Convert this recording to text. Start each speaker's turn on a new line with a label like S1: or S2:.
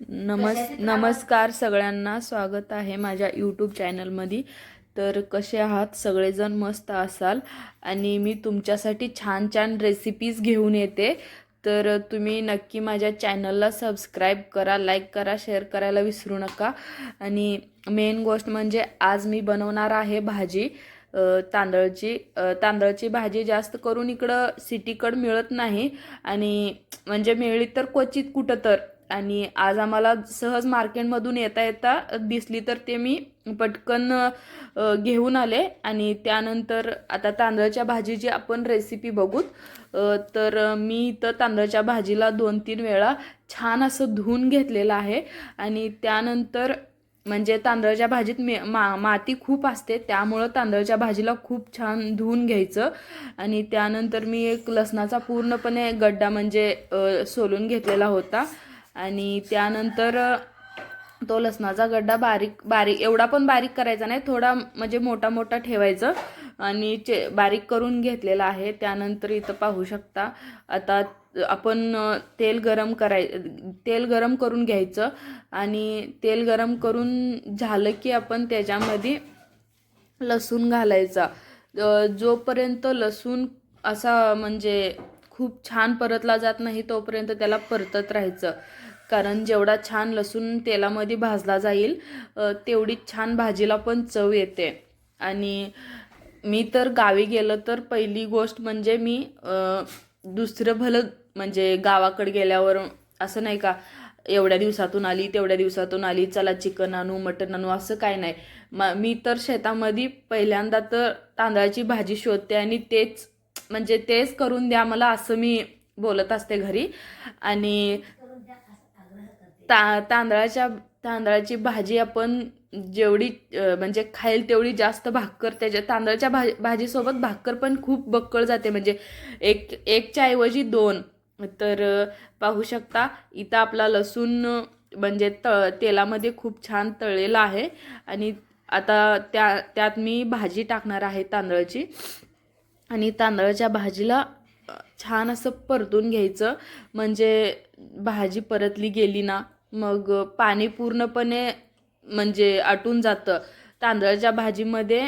S1: नमस् नमस्कार सगळ्यांना स्वागत आहे माझ्या यूट्यूब चॅनलमध्ये तर कसे आहात? सगळेजण मस्त असाल. आणि मी तुमच्यासाठी छान छान रेसिपीज घेऊन येते. तर तुम्ही नक्की माझ्या चॅनलला सबस्क्राईब करा लाईक करा शेअर करायला विसरू नका. आणि मेन गोष्ट म्हणजे आज मी बनवणार आहे भाजी. तांदळाची तांदळाची भाजी जास्त करून इकडं सिटीकडं मिळत नाही. आणि म्हणजे मिळली तर क्वचित कुठं तर. आणि आज आम्हाला सहज मार्केटमधून येता येता दिसली तर ते मी पटकन घेऊन आले. आणि त्यानंतर आता तांदळाच्या भाजीची आपण रेसिपी बघूत. तर मी इथं तांदळाच्या भाजीला दोन तीन वेळा छान असं धुवून घेतलेलं आहे. आणि त्यानंतर म्हणजे तांदळाच्या भाजीत मे मा माती खूप असते त्यामुळं तांदळाच्या भाजीला खूप छान धुवून घ्यायचं. आणि त्यानंतर मी एक लसणाचा पूर्णपणे गड्डा म्हणजे सोलून घेतलेला होता. आणि त्यानंतर तो लसणाचा गड्डा बारीक बारीक एवढा पण बारीक करायचा नाही थोडा म्हणजे मोठा मोठा ठेवायचं आणि चे बारीक करून घेतलेला आहे. त्यानंतर इथं पाहू शकता आता आपण तेल गरम कराय तेल गरम करून घ्यायचं आणि तेल गरम करून झालं की आपण त्याच्यामध्ये लसूण घालायचा. जोपर्यंत लसूण असा म्हणजे खूप छान परतला जात नाही तोपर्यंत त्याला परतत राहायचं. कारण जेवढा छान लसूण तेलामध्ये भाजला जाईल तेवढी छान भाजीला पण चव येते. आणि मी तर गावी गेलं तर पहिली गोष्ट म्हणजे मी दुसरं भलं म्हणजे गावाकडे गेल्यावर असं नाही का एवढ्या दिवसातून आली तेवढ्या दिवसातून आली चला चिकन आणू मटन आणू असं काय नाही. म मी तर शेतामध्ये पहिल्यांदा तर तांदळाची भाजी शोधते आणि तेच म्हणजे तेच करून द्या मला असं मी बोलत असते घरी. आणि ता तांदळाच्या तांदळाची भाजी आपण जेवढी म्हणजे खाईल तेवढी जास्त भाकर त्याच्या तांदळाच्या भाजी भाजीसोबत भाकर पण खूप बक्कळ जाते. म्हणजे एक एकच्या ऐवजी दोन. तर पाहू शकता इथं आपला लसूण म्हणजे त तेलामध्ये खूप छान तळलेला आहे. आणि आता त्या त्यात मी भाजी टाकणार आहे तांदळाची. आणि तांदळाच्या भाजीला छान असं परतून घ्यायचं. म्हणजे भाजी परतली गेली ना मग पाणी पूर्णपणे म्हणजे आटून जातं. तांदळाच्या भाजीमध्ये